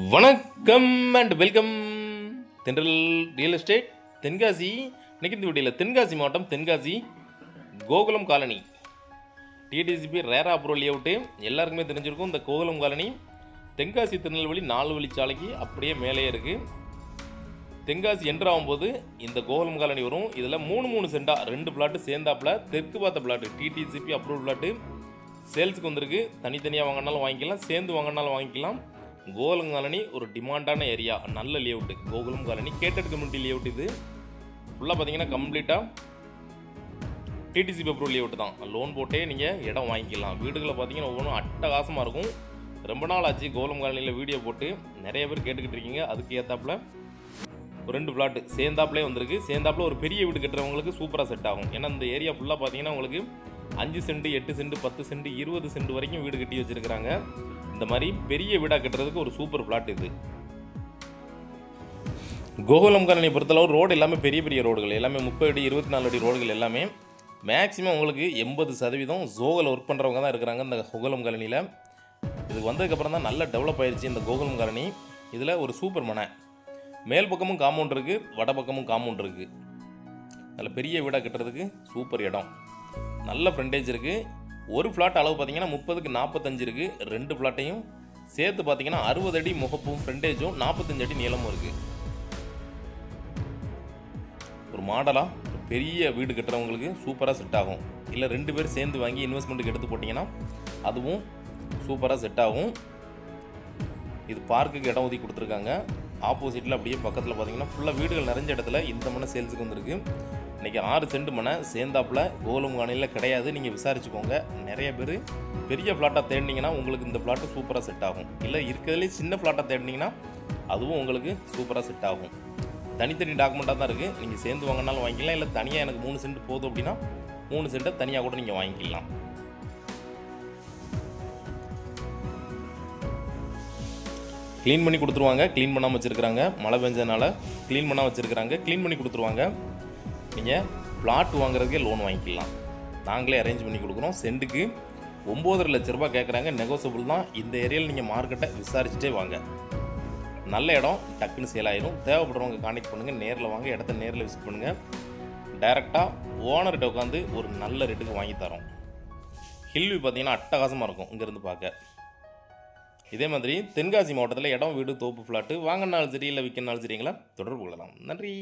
வணக்கம் and welcome Thendral real estate Tenkasi இன்னைக்கு இந்த வீடியோவில் தென்காசி மாவட்டம் தென்காசி கோகுலம் காலனி. டிடிசிபி ரேரா அப்ரோ லேஅவுட்டு எல்லாருக்குமே தெரிஞ்சிருக்கும். இந்த கோகுலம் காலனி தென்காசி திருநெல்வேலி நாலு வழிச்சாலைக்கு அப்படியே மேலே இருக்குது தென்காசி என்ட்ரு ஆகும்போது இந்த கோகுலம் காலனி வரும். இதில் மூணு மூணு சென்டா ரெண்டு பிளாட்டு சேர்ந்தாப்பில் தெற்கு பார்த்த பிளாட்டு டிடிசிபி அப்ரூவல் பிளாட்டு சேல்ஸுக்கு வந்திருக்கு. தனித்தனியாக வாங்கினாலும் வாங்கிக்கலாம் சேர்ந்து வாங்கினாலும் வாங்கிக்கலாம். கோகுலம் காலனி ஒரு டிமாண்டான ஏரியா. நல்ல layout Gokulam colony gated community layout இது. ஃபுல்லாக பார்த்தீங்கன்னா கம்ப்ளீட்டாக டிடிசி பேப்பர் லேஅவுட் தான். லோன் போட்டே நீங்கள் இடம் வாங்கிக்கலாம். வீடுகளை பார்த்தீங்கன்னா ஒவ்வொன்றும் அட்டகாசமாக இருக்கும். ரொம்ப நாள் ஆச்சு கோலம் காலனியில் வீடியோ போட்டு. நிறைய பேர் கேட்டுக்கிட்டு இருக்கீங்க. அதுக்கு ஏற்றாப்புல ஒரு ரெண்டு பிளாட்டு சேர்ந்தாப்புலே வந்திருக்கு. சேர்ந்தாப்புல ஒரு பெரிய வீடு கட்டுறவங்களுக்கு சூப்பராக செட் ஆகும். ஏன்னா இந்த ஏரியா ஃபுல்லாக பார்த்தீங்கன்னா உங்களுக்கு அஞ்சு சென்ட் எட்டு சென்ட் பத்து சென்ட் இருபது சென்ட் வரைக்கும் வீடு கட்டி வச்சிருக்கிறாங்க. இந்த மாதிரி பெரிய வீடாக கட்டுறதுக்கு ஒரு சூப்பர் பிளாட் இது. கோகுலம் காலனி பொறுத்தளவு ரோடு எல்லாமே பெரிய பெரிய ரோடுகள் எல்லாமே முப்பது அடி இருபத்தி நாலு அடி ரோடுகள் எல்லாமே. மேக்ஸிமம் உங்களுக்கு எண்பது சதவீதம் ஜோகல் ஒர்க் பண்ணுறவங்க தான் இருக்கிறாங்க இந்த கோகுலம் காலனியில். இதுக்கு வந்ததுக்கப்புறம் தான் நல்ல டெவலப் ஆயிடுச்சு இந்த கோகுலம் காலனி. இதில் ஒரு சூப்பர் மனை. மேல் பக்கமும் காம்பவுண்ட் இருக்குது வட பக்கமும் காம்பவுண்ட் இருக்குது அதில் பெரிய வீடாக கட்டுறதுக்கு சூப்பர் இடம். நல்ல ஃப்ரண்டேஜ் இருக்குது ஒரு ஃப்ளாட் அளவு பார்த்தீங்கன்னா முப்பதுக்கு நாற்பத்தஞ்சு இருக்குது ரெண்டு ஃப்ளாட்டையும் சேர்த்து பார்த்தீங்கன்னா அறுபது அடி முகப்பும் ஃப்ரண்டேஜும் நாற்பத்தஞ்சு அடி நீளமும் இருக்குது ஒரு மாடலாக ஒரு பெரிய வீடு கட்டுறவங்களுக்கு சூப்பராக செட் ஆகும். இல்லை ரெண்டு பேர் சேர்ந்து வாங்கி இன்வெஸ்ட்மெண்ட்டுக்கு எடுத்து போட்டிங்கன்னா அதுவும் சூப்பராக செட் ஆகும். இது பார்க்குக்கு இடம் ஒதுக்கி கொடுத்துருக்காங்க. ஆப்போசிட்டில் அப்படியே பக்கத்தில் பார்த்தீங்கன்னா ஃபுல்லாக வீடுகள் நிறைஞ்ச இடத்துல இந்த மனை சேல்ஸுக்கு வந்திருக்கு. இன்றைக்கி ஆறு சென்ட் மனை சேர்ந்தாப்பில் கோலம் கிடையாது. நீங்கள் விசாரிச்சுக்கோங்க. நிறைய பேர் பெரிய ஃப்ளாட்டாக தேடினீங்கன்னா உங்களுக்கு இந்த ஃப்ளாட்டு சூப்பராக செட் ஆகும். இல்லை இருக்கிறதுலே சின்ன ஃப்ளாட்டாக தேடினீங்கன்னா அதுவும் உங்களுக்கு சூப்பராக செட் ஆகும். தனித்தனி டாக்குமெண்ட்டாக தான் இருக்குது நீங்கள் சேர்ந்து வாங்கினாலும் வாங்கிக்கலாம். இல்லை தனியாக எனக்கு மூணு சென்ட் போதும் அப்படின்னா மூணு சென்ட்டை தனியாக கூட நீங்கள் வாங்கிக்கலாம். க்ளீன் பண்ணி கொடுத்துருவாங்க. க்ளீன் பண்ணாமல் வச்சுருக்குறாங்க. மழை பெஞ்சதுனால க்ளீன் பண்ணால் வச்சுருக்குறாங்க. க்ளீன் பண்ணி கொடுத்துருவாங்க. நீங்கள் பிளாட் வாங்குறதுக்கே லோன் வாங்கிக்கலாம். நாங்களே அரேஞ்ச் பண்ணி கொடுக்குறோம். சென்ட்டுக்கு ஒம்போதரை லட்ச ரூபாய் கேட்குறாங்க நெகோசபிள் தான். இந்த ஏரியாவில் நீங்கள் மார்க்கெட்டை விசாரிச்சுட்டே வாங்க. நல்ல இடம். டக்குன்னு சேல் ஆயிரும். தேவைப்படுறவங்க கான்டாக்ட் பண்ணுங்கள் நேரில் வாங்க. இடத்த நேரில் விசிட் பண்ணுங்கள் டைரெக்டாக ஓனர்கிட்ட உட்காந்து ஒரு நல்ல ரேட்டுக்கு வாங்கி தரோம். ஹில்வி பார்த்தீங்கன்னா அட்டகாசமாக இருக்கும். இங்கேருந்து பார்க்க. இதே மாதிரி தென்காசி மாவட்டத்தில் இடம் வீடு தோப்பு ஃப்ளாட்டு வாங்கினாலும் சரி இல்லை விற்கனாலும் சரிங்களா தொடர்பு கொள்ளலாம். நன்றி.